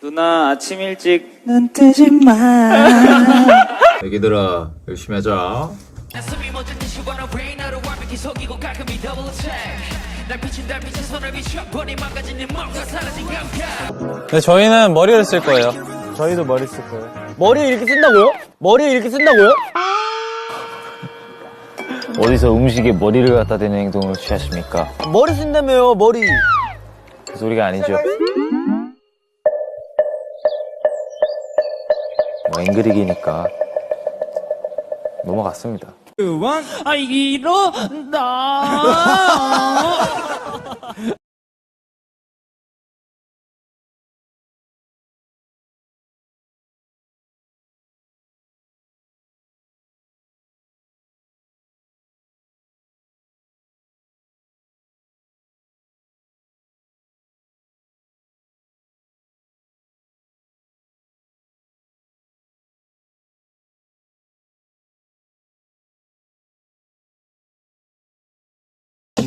누나 아침 일찍 눈 뜨지 마. 애기들아 열심히 하자 숨이 멎은 듯이 wanna rain 나를 완벽히 속이고 깔끔히 double check 날 비춘 달빛에 손을 비춰 버리 망가진 네 몸과 사라진 감각 네, 저희는 머리를 쓸 거예요. 저희도 머리 쓸 거예요. 머리 이렇게 쓴다고요? 머리 이렇게 쓴다고요? 어디서 음식에 머리를 갖다 대는 행동을 취하십니까? 머리 쓴다며요, 머리. 그 소리가 아니죠. 뭐 앵그리기니까 넘어갔습니다. 아 이런다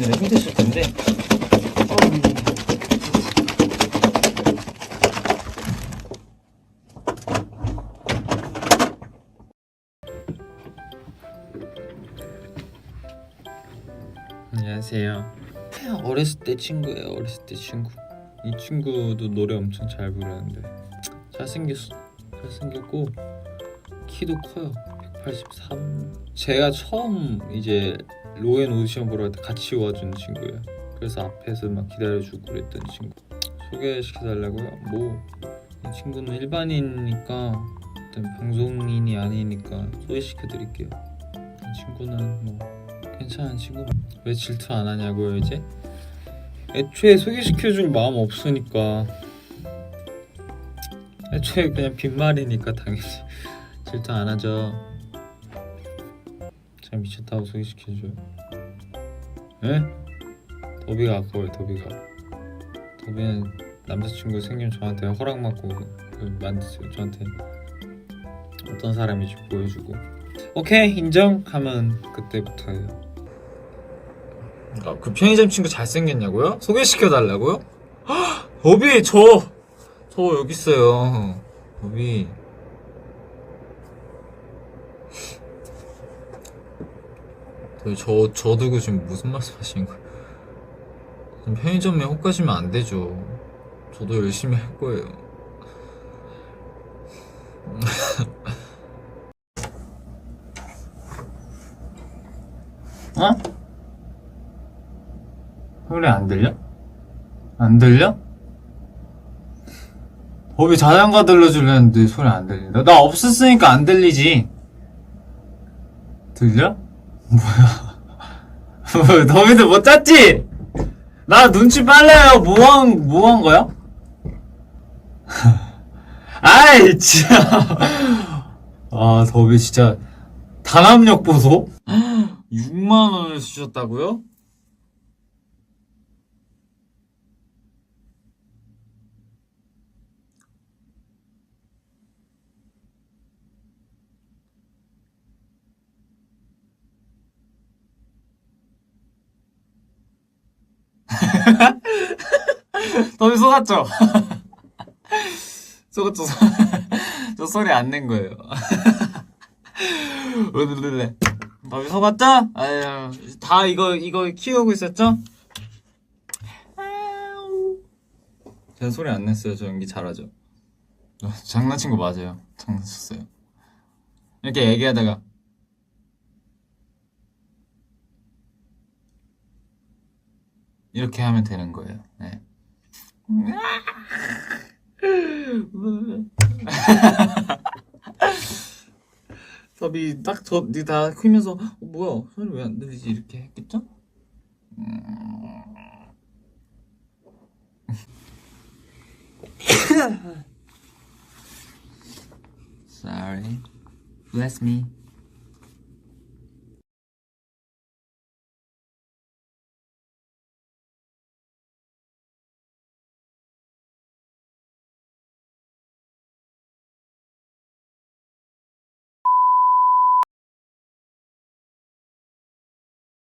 힘드실 텐데. 안녕하세요. 어렸을 때 친구예요 어렸을 때 친구. 이 친구도 노래 엄청 잘 부르는데. 잘생겼어 잘생겼고 키도 커요 183 제가 처음 이제 로엔 오디션 보러 갈 때 같이 와준 친구예요. 그래서 앞에서 막 기다려주고 그랬던 친구. 소개시켜달라고요? 뭐, 이 친구는 일반인이니까, 방송인이 아니니까 소개시켜드릴게요. 이 친구는 뭐, 괜찮은 친구. 왜 질투 안 하냐고요, 이제? 애초에 소개시켜줄 마음 없으니까. 애초에 그냥 빈말이니까 당연히 질투 안 하죠. 제가 미쳤다고 소개시켜줘요. 에? 더비가 아까워요, 더비가. 더비는 남자친구 생기면 저한테 허락 받고 그 만드세요, 저한테. 어떤 사람인지 보여주고. 오케이, 인정 하면 그때부터예요. 아, 그 편의점 친구 잘생겼냐고요? 소개시켜달라고요? 헉, 더비 저! 저 여기 있어요 더비 더비 저, 저 두고 지금 무슨 말씀 하시는 거예요? 지금 편의점에 혹가시면 안 되죠 저도 열심히 할 거예요 어? 소리 안 들려? 안 들려? 법이 자전거 들려주려는데 소리 안 들린다. 나 없었으니까 안 들리지. 들려? 뭐야? 너희들 못 짰지? 나 눈치 빨라요. 뭐 한, 뭐한 거야? 아이, 진짜. 아, 더비 진짜. 단합력 보소? 6만 원을 주셨다고요? 너무 속았죠? 속았죠? 저 소리 안 낸 거예요. 너무 속았죠? 아유, 다 이거, 이거 키우고 있었죠? 제가 소리 안 냈어요. 저 연기 잘하죠? 어, 장난친 거 맞아요. 장난쳤어요. 이렇게 얘기하다가 이렇게 하면 되는 거예요. 네. 섭이 딱저니다 크면서 어, 뭐야 소리 왜 안 들리지 이렇게 했겠죠? 음. Sorry. Bless me.